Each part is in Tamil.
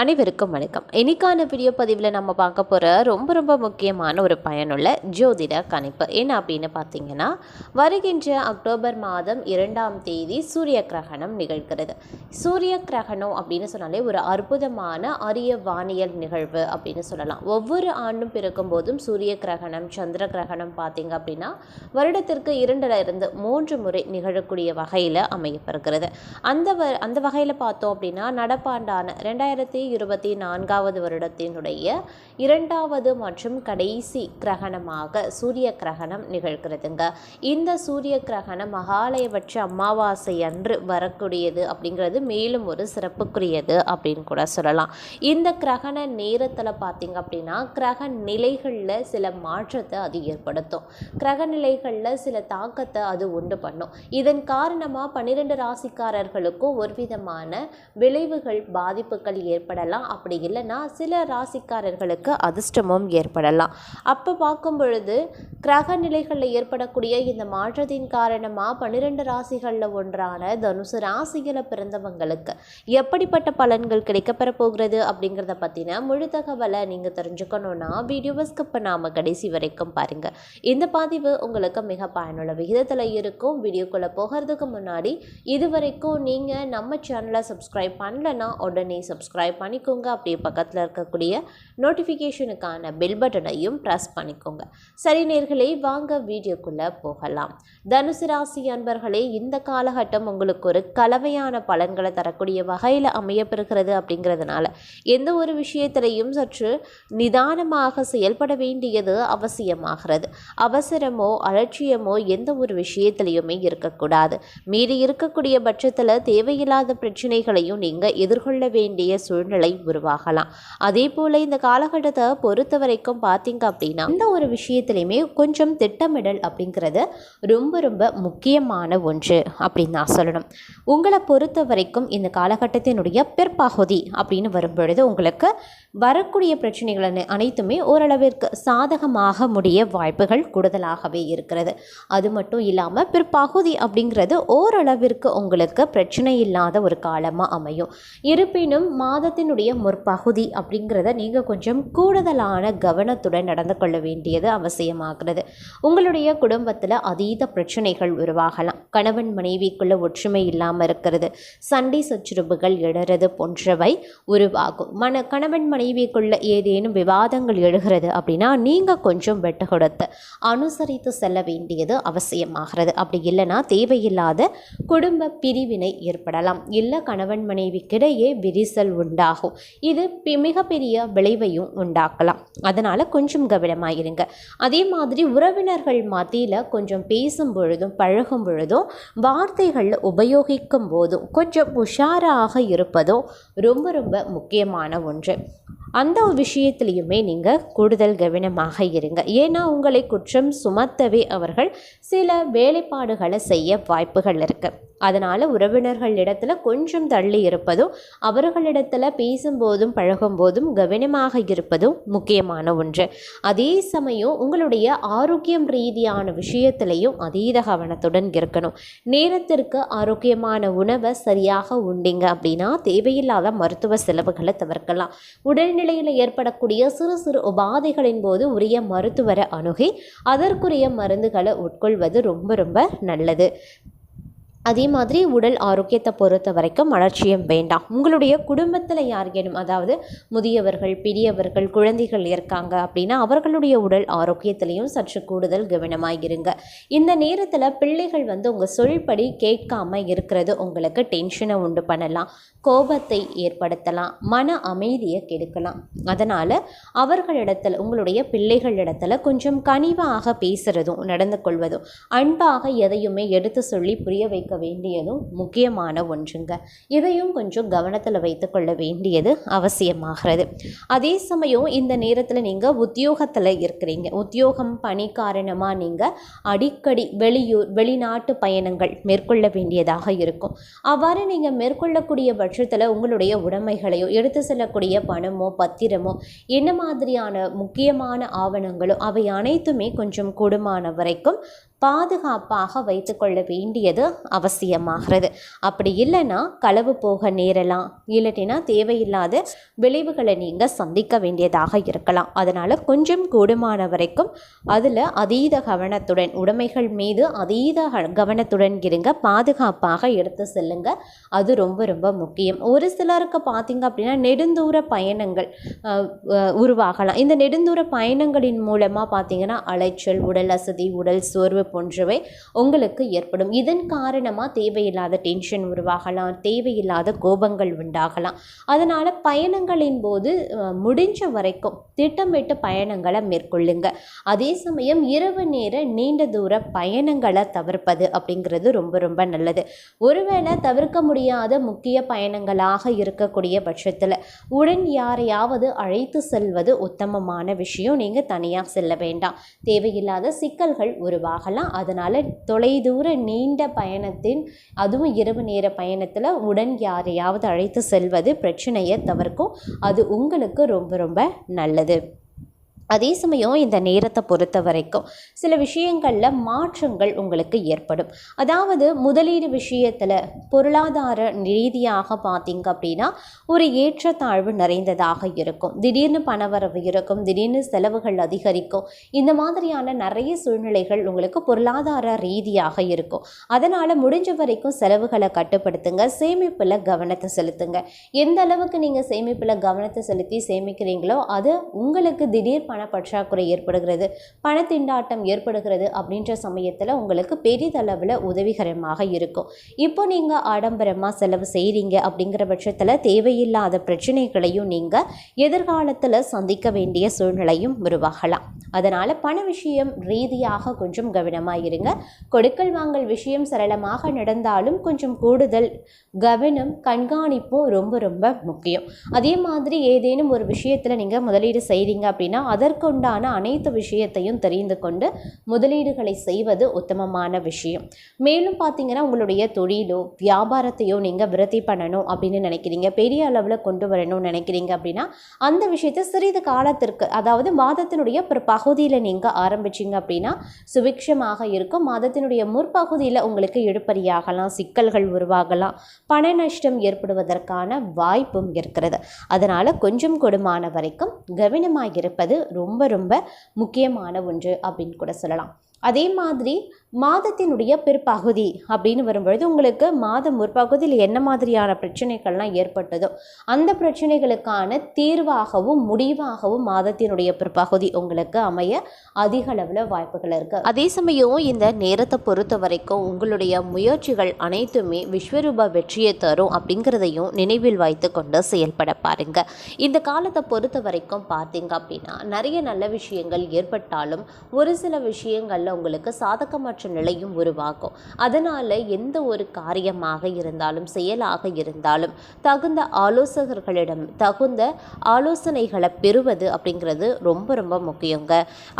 அனைவருக்கும் வணக்கம். இன்னைக்கான வீடியோ பதிவில் நம்ம பார்க்க போகிற ரொம்ப ரொம்ப முக்கியமான ஒரு பயனுள்ள ஜோதிட கணிப்பு என்ன அப்படின்னு பார்த்தீங்கன்னா வருகின்ற அக்டோபர் மாதம் இரண்டாம் தேதி சூரிய கிரகணம் நிகழ்கிறது. சூரிய கிரகணம் அப்படின்னு சொன்னாலே ஒரு அற்புதமான அரிய வானியல் நிகழ்வு அப்படின்னு சொல்லலாம். ஒவ்வொரு ஆண்டும் பிறக்கும் போதும் சூரிய கிரகணம் சந்திர கிரகணம் பார்த்தீங்க அப்படின்னா வருடத்திற்கு இரண்டுல இருந்து மூன்று முறை நிகழக்கூடிய வகையில் அமையப்படுகிறது அந்த வ அந்த வகையில் பார்த்தோம் அப்படின்னா நடப்பாண்டான ரெண்டாயிரத்தி இருபத்தி நான்காவது வருடத்தினுடைய இரண்டாவது மற்றும் கடைசி கிரகணமாக சூரிய கிரகணம் நிகழ்கிறதுங்க. இந்த சூரிய கிரகணம் மகாலயபட்ச அமாவாசை அன்று வரக்கூடியது அப்படிங்கிறது மேலும் ஒரு சிறப்புக்குரியது அப்படின்னு கூட சொல்லலாம். இந்த கிரகண நேரத்தில் பார்த்தீங்க அப்படின்னா கிரக நிலைகளில் சில மாற்றத்தை அது ஏற்படுத்தும். கிரக நிலைகளில் சில தாக்கத்தை அது உண்டு பண்ணும். இதன் காரணமாக பன்னிரெண்டு ராசிக்காரர்களுக்கும் ஒரு விதமான விளைவுகள் பாதிப்புகள் ஏற்பட ஏற்படலாம். அப்படி இல்லைன்னா சில ராசிக்காரர்களுக்கு அதிர்ஷ்டமும் ஏற்படலாம். அப்போ பார்க்கும் பொழுது கிரக நிலைகளில் ஏற்படக்கூடிய இந்த மாற்றத்தின் காரணமாக பன்னிரெண்டு ராசிகளில் ஒன்றான தனுசு ராசியில் பிறந்தவங்களுக்கு எப்படிப்பட்ட பலன்கள் கிடைக்கப்பெற போகிறது அப்படிங்கிறத பற்றின முழு தகவலை நீங்கள் தெரிஞ்சுக்கணுன்னா வீடியோவை ஸ்கிப் பண்ணாமல் கடைசி வரைக்கும் பாருங்கள் இந்த பதிவு உங்களுக்கு மிக பயனுள்ள விகிதத்தில் இருக்கும். வீடியோக்குள்ளே போகிறதுக்கு முன்னாடி இது வரைக்கும் நீங்கள் நம்ம சேனலை சப்ஸ்கிரைப் பண்ணலன்னா உடனே சப்ஸ்கிரைப் பண்ணிக்கோங்க. அப்படியே பக்கத்தில் இருக்கக்கூடிய நோட்டிஃபிகேஷனுக்கான பெல் பட்டனையும் ப்ரெஸ் பண்ணிக்கோங்க. சரி நேர்களே வாங்க வீடியோக்குள்ளே போகலாம். தனுசு ராசி அன்பர்களே இந்த காலகட்டம் உங்களுக்கு ஒரு கலவையான பலன்களை தரக்கூடிய வகையில் அமையப்பெறுகிறது அப்படிங்கிறதுனால எந்த ஒரு விஷயத்திலையும் சற்று நிதானமாக செயல்பட வேண்டியது அவசியமாகிறது. அவசரமோ அலட்சியமோ எந்த ஒரு விஷயத்திலையுமே இருக்கக்கூடாது. மீறி இருக்கக்கூடிய பட்சத்தில் தேவையில்லாத பிரச்சனைகளையும் நீங்கள் எதிர்கொள்ள வேண்டிய சூழ்நிலை உருவாகலாம். அதே போல் இந்த காலகட்டத்தை பொறுத்த வரைக்கும் பார்த்தீங்க அப்படின்னா இந்த ஒரு விஷயத்துலையுமே கொஞ்சம் திட்டமிடல் அப்படிங்கிறது ரொம்ப ரொம்ப முக்கியமான ஒன்று அப்படின்னு நான் சொல்லணும். உங்களை பொறுத்த வரைக்கும் இந்த காலகட்டத்தினுடைய பிற்பகுதி அப்படின்னு வரும்பொழுது உங்களுக்கு வரக்கூடிய பிரச்சனைகள் அனைத்துமே ஓரளவிற்கு சாதகமாக முடிய வாய்ப்புகள் கூடுதலாகவே இருக்கிறது. அது மட்டும் இல்லாமல் பிற்பகுதி அப்படிங்கிறது ஓரளவிற்கு உங்களுக்கு பிரச்சனை இல்லாத ஒரு காலமாக அமையும். இருப்பினும் மாதத்தினுடைய முற்பகுதி அப்படிங்கிறத நீங்கள் கொஞ்சம் கூடுதலான கவனத்துடன் நடந்து கொள்ள வேண்டியது அவசியமாகிறது. உங்களுடைய குடும்பத்தில் அதீத பிரச்சனைகள் உருவாகலாம். கணவன் மனைவிக்குள்ள ஒற்றுமை இல்லாமல் இருக்கிறது சண்டை சச்சுரவுகள் எழுறது போன்றவை உருவாகும். மன கணவன் மனைவிக்குள்ள ஏதேனும் விவாதங்கள் எழுகிறது அப்படின்னா நீங்கள் கொஞ்சம் வெட்டு கொடுத்து அனுசரித்து செல்ல வேண்டியது அவசியமாகிறது. அப்படி இல்லைன்னா தேவையில்லாத குடும்ப பிரிவினை ஏற்படலாம். இல்லை கணவன் மனைவிக்கிடையே விரிசல் உண்டா உண்டாகும். இது மிகப்பெரிய விளைவையும் உண்டாக்கலாம். அதனால் கொஞ்சம் கவனமாக இருங்க அதே மாதிரி உறவினர்கள் மத்தியில் கொஞ்சம் பேசும் பொழுதும் பழகும் பொழுதும் வார்த்தைகள் உபயோகிக்கும் போதும் கொஞ்சம் உஷாராக இருப்பதும் ரொம்ப ரொம்ப முக்கியமான ஒன்று. அந்த விஷயத்துலையுமே நீங்கள் கூடுதல் கவனமாக இருங்க. ஏன்னா உங்களை குற்றம் சுமத்தவே அவர்கள் சில வேலைப்பாடுகளை செய்ய வாய்ப்புகள் இருக்குது அதனால் உறவினர்கள் கொஞ்சம் தள்ளி இருப்பதும் அவர்களிடத்தில் பேசும்போதும் பழகும்போதும் கவனமாக இருப்பதும் முக்கியமான ஒன்று. அதே சமயம் உங்களுடைய ஆரோக்கியம் ரீதியான விஷயத்திலையும் அதீத கவனத்துடன் இருக்கணும். நேரத்திற்கு ஆரோக்கியமான உணவை சரியாக உண்டிங்க அப்படின்னா தேவையில்லாத மருத்துவ செலவுகளை தவிர்க்கலாம். உடல்நிலையில் ஏற்படக்கூடிய சிறு சிறு உபாதைகளின் போது உரிய மருத்துவரை அணுகி அதற்குரிய மருந்துகளை உட்கொள்வது ரொம்ப ரொம்ப நல்லது. அதே மாதிரி உடல் ஆரோக்கியத்தை பொறுத்த வரைக்கும் அலட்சியம் வேண்டாம். உங்களுடைய குடும்பத்தில் யாருக்கேனும் அதாவது முதியவர்கள் பெரியவர்கள் குழந்தைகள் இருக்காங்க அப்படின்னா அவர்களுடைய உடல் ஆரோக்கியத்திலையும் சற்று கூடுதல் கவனமாக இருங்க. இந்த நேரத்தில் பிள்ளைகள் வந்து உங்கள் சொல்படி கேட்காம இருக்கிறது உங்களுக்கு டென்ஷனை உண்டு பண்ணலாம். கோபத்தை ஏற்படுத்தலாம். மன அமைதியை கெடுக்கலாம். அதனால் அவர்களிடத்தில் உங்களுடைய பிள்ளைகளிடத்தில் கொஞ்சம் கனிவாக பேசுகிறதும் நடந்து கொள்வதும் அன்பாக எதையுமே எடுத்து சொல்லி புரிய வைக்க வேண்டியதும் முக்கியமான ஒன்றுங்க. இதையும் கொஞ்சம் கவனத்தில் வைத்துக்கொள்ள வேண்டியது அவசியமாகிறது. அதே சமயம் இந்த நேரத்தில் நீங்கள் உத்தியோகத்தில் இருக்கிறீங்க. உத்தியோகம் பணி காரணமாக நீங்கள் அடிக்கடி வெளியூர் வெளிநாட்டு பயணங்கள் மேற்கொள்ள வேண்டியதாக இருக்கும். அவ்வாறு நீங்கள் மேற்கொள்ளக்கூடிய பட்சத்தில் உங்களுடைய உடைமைகளையோ எடுத்து செல்லக்கூடிய பணமோ பத்திரமோ என்ன மாதிரியான முக்கியமான ஆவணங்களோ அவை அனைத்துமே கொஞ்சம் கூடுமான வரைக்கும் பாதுகாப்பாக வைத்துக்கொள்ள வேண்டியது அவசியமாகிறது. அப்படி இல்லைன்னா களவு போக நேரலாம். இல்லாட்டினா தேவையில்லாத விளைவுகளை நீங்கள் சந்திக்க வேண்டியதாக இருக்கலாம். அதனால் கொஞ்சம் கூடுமான வரைக்கும் அதில் அதீத கவனத்துடன் உடைமைகள் மீது அதீத கவனத்துடன் இருங்க. பாதுகாப்பாக எடுத்து செல்லுங்க. அது ரொம்ப ரொம்ப முக்கியம். ஒரு சிலருக்கு பார்த்தீங்க அப்படின்னா நெடுந்தூர பயணங்கள் உருவாகலாம். இந்த நெடுந்தூர பயணங்களின் மூலமாக பார்த்தீங்கன்னா அலைச்சல் உடல் அசதி உடல் சோர்வு போன்றவை உங்களுக்கு ஏற்படும். இதன் காரணமாக தேவையில்லாத டென்ஷன் உருவாகலாம் தேவையில்லாத கோபங்கள் உண்டாகலாம். அதனால் பயணங்களின் போது முடிஞ்ச வரைக்கும் திட்டமிட்டு பயணங்களை மேற்கொள்ளுங்க. அதே சமயம் இரவு நேர நீண்ட தூர பயணங்களை தவிர்ப்பது அப்படிங்கிறது ரொம்ப ரொம்ப நல்லது. ஒருவேளை தவிர்க்க முடியாத முக்கிய பயணங்களாக இருக்கக்கூடிய பட்சத்தில் உடன் யாரையாவது அழைத்து செல்வது உத்தமமான விஷயம். நீங்கள் தனியாக செல்ல வேண்டாம். தேவையில்லாத சிக்கல்கள் உருவாகலாம். அதனால் தொலைதூர நீண்ட பயணத்தின் அதுவும் இரவு நேர பயணத்தில் உடன் யாரையாவது அழைத்து செல்வது பிரச்சனையை தவிர்க்கும். அது உங்களுக்கு ரொம்ப ரொம்ப நல்லது. அதே சமயம் இந்த நேரத்தை பொறுத்த வரைக்கும் சில விஷயங்களில் மாற்றங்கள் உங்களுக்கு ஏற்படும். அதாவது முதலீடு விஷயத்தில் பொருளாதார ரீதியாக பார்த்தீங்க அப்படின்னா ஒரு ஏற்றத்தாழ்வு நிறைந்ததாக இருக்கும். திடீர்னு பணவரவு இருக்கும் திடீர்னு செலவுகள் அதிகரிக்கும். இந்த மாதிரியான நிறைய சூழ்நிலைகள் உங்களுக்கு பொருளாதார ரீதியாக இருக்கும். அதனால் முடிஞ்ச வரைக்கும் செலவுகளை கட்டுப்படுத்துங்க சேமிப்பில் கவனத்தை செலுத்துங்க. எந்த அளவுக்கு நீங்கள் சேமிப்பில் கவனத்தை செலுத்தி சேமிக்கிறீங்களோ அது உங்களுக்கு திடீர் பண பற்றாக்குறை ஏற்படுகிறது பணத்திண்டாட்டம் ஏற்படுகிறது அப்படின்ற சமயத்தில் உங்களுக்கு பெரிதளவில் உதவிகரமாக இருக்கும். இப்போ நீங்கள் ஆடம்பரமாக செலவு செய்கிறீங்க அப்படிங்கிற பட்சத்தில் தேவையில்லாத பிரச்சனைகளையும் நீங்கள் எதிர்காலத்தில் சந்திக்க வேண்டிய சூழ்நிலையும் உருவாகலாம். அதனால் பண விஷயம் ரீதியாக கொஞ்சம் கவனமாக இருங்க. கொடுக்கல் வாங்கல் விஷயம் சரளமாக நடந்தாலும் கொஞ்சம் கூடுதல் கவனம் கண்காணிப்பும் ரொம்ப ரொம்ப முக்கியம். அதே மாதிரி ஏதேனும் ஒரு விஷயத்தில் நீங்கள் முதலீடு செய்கிறீங்க அப்படின்னா அதற்குண்டான அனைத்து விஷயத்தையும் தெரிந்து கொண்டு முதலீடுகளை செய்வது உத்தமமான விஷயம். மேலும் பார்த்தீங்கன்னா உங்களுடைய தொழிலோ வியாபாரத்தையோ நீங்கள் விருத்தி பண்ணணும் அப்படின்னு நினைக்கிறீங்க. பெரிய அளவில் கொண்டு வரணும்னு நினைக்கிறீங்க அப்படின்னா அந்த விஷயத்தை சிறிது காலத்திற்கு அதாவது மாதத்தினுடைய ஒரு பகுதியில் நீங்கள் ஆரம்பிச்சீங்க அப்படின்னா சுபிக்ஷமாக இருக்கும். மாதத்தினுடைய முற்பகுதியில் உங்களுக்கு இழுப்பறியாகலாம் சிக்கல்கள் உருவாகலாம் பண நஷ்டம் ஏற்படுவதற்கான வாய்ப்பும் இருக்கிறது. அதனால் கொஞ்சம் கொடுமான வரைக்கும் கவனமாக இருப்பது ரொம்ப ரொம்ப முக்கியமான ஒன்று அப்படின்னு கூட சொல்லலாம். அதே மாதிரி மாதத்தினுடைய பிற்பகுதி அப்படின்னு வரும்பொழுது உங்களுக்கு மாதம் முற்பகுதியில் என்ன மாதிரியான பிரச்சனைகள்லாம் ஏற்பட்டதோ அந்த பிரச்சனைகளுக்கான தீர்வாகவும் முடிவாகவும் மாதத்தினுடைய பிற்பகுதி உங்களுக்கு அமைய அதிக அளவில் வாய்ப்புகள் இருக்குது அதே சமயம் இந்த நேரத்தை பொறுத்த வரைக்கும் உங்களுடைய முயற்சிகள் அனைத்துமே விஸ்வரூப வெற்றியை தரும் அப்படிங்கிறதையும் நினைவில் வைத்து கொண்டு செயல்பட பாருங்க. இந்த காலத்தை பொறுத்த வரைக்கும் பார்த்தீங்க அப்படின்னா நிறைய நல்ல விஷயங்கள் ஏற்பட்டாலும் ஒரு சில விஷயங்களில் உங்களுக்கு சாதகமற்ற நிலையும் உருவாகும். அதனால் எந்த ஒரு காரியமாக இருந்தாலும் செயலாக இருந்தாலும் தகுந்த ஆலோசகர்களிடம் தகுந்த ஆலோசனைகளை பெறுவது அப்படிங்கிறது ரொம்ப ரொம்ப முக்கியங்க.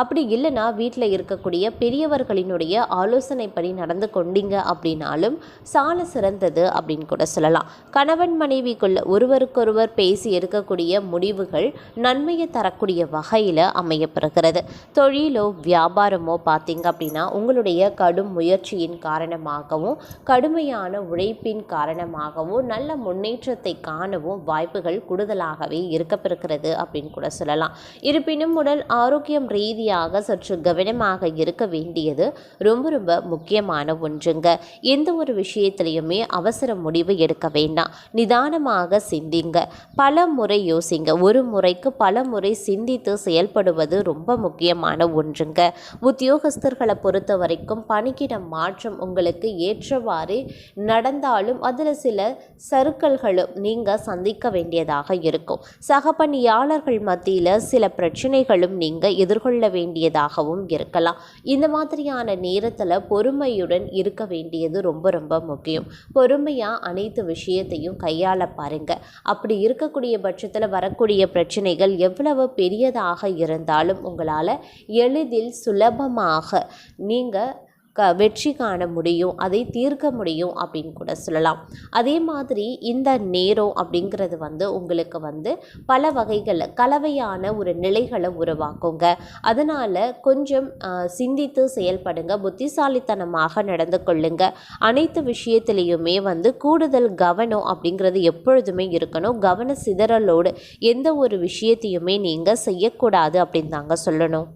அப்படி இல்லைன்னா வீட்டில் இருக்கக்கூடிய பெரியவர்களினுடைய ஆலோசனைப்படி நடந்து கொண்டீங்க அப்படின்னாலும் சால சிறந்தது அப்படின்னு கூட சொல்லலாம். கணவன் மனைவிக்குள்ள ஒருவருக்கொருவர் பேசி எடுக்கக்கூடிய முடிவுகள் நன்மையை தரக்கூடிய வகையில் அமையப்பெறுகிறது தொழிலோ வியாபாரமோ பார்த்தீங்க அப்படின்னா உங்களுடைய கடும் முயற்சியின் காரணமாகவும் கடுமையான உழைப்பின் காரணமாகவும் நல்ல முன்னேற்றத்தை காணவும் வாய்ப்புகள் கூடுதலாகவே இருக்கப்பெறுகிறது அப்படின்னு கூட சொல்லலாம். இருப்பினும் உடல் ஆரோக்கியம் ரீதியாக சற்று கவனமாக இருக்க வேண்டியது ரொம்ப ரொம்ப முக்கியமான ஒன்றுங்க. எந்த ஒரு விஷயத்திலையுமே அவசர முடிவு எடுக்க வேண்டாம். நிதானமாக சிந்திங்க. பல முறை யோசிங்க. ஒரு முறைக்கு பல முறை சிந்தித்து செயல்படுவது ரொம்ப முக்கியமான ஒன்றுங்க. உத்தியோகஸ்தர்களை பொறுத்த வரைக்கும் பணிக்கிட மாற்றம் உங்களுக்கு ஏற்றவாறு நடந்தாலும் அதில் சில சறுக்கல்களும் நீங்கள் சந்திக்க வேண்டியதாக இருக்கும். சக பணியாளர்கள் மத்தியில் சில பிரச்சனைகளும் நீங்கள் எதிர்கொள்ள வேண்டியதாகவும் இருக்கலாம். இந்த மாதிரியான நேரத்தில் பொறுமையுடன் இருக்க வேண்டியது ரொம்ப ரொம்ப முக்கியம். பொறுமையாக அனைத்து விஷயத்தையும் கையாள பாருங்க. அப்படி இருக்கக்கூடிய பட்சத்தில் வரக்கூடிய பிரச்சனைகள் எவ்வளவு பெரியதாக இருந்தாலும் உங்களால் எளிதில் சுலபமாக நீங்கள் க வெற்றி காண முடியும் அதை தீர்க்க முடியும் அப்படின்னு கூட சொல்லலாம். அதே மாதிரி இந்த நேரம் அப்படிங்கிறது வந்து உங்களுக்கு வந்து பல வகைகளில் கலவையான ஒரு நிலைகளை உருவாக்குங்க. அதனால் கொஞ்சம் சிந்தித்து செயல்படுங்க புத்திசாலித்தனமாக நடந்து கொள்ளுங்க. அனைத்து விஷயத்திலையுமே வந்து கூடுதல் கவனம் அப்படிங்கிறது எப்பொழுதுமே இருக்கணும். கவன சிதறலோடு எந்த ஒரு விஷயத்தையுமே நீங்கள் செய்யக்கூடாது அப்படின்னு தாங்க சொல்லணும்.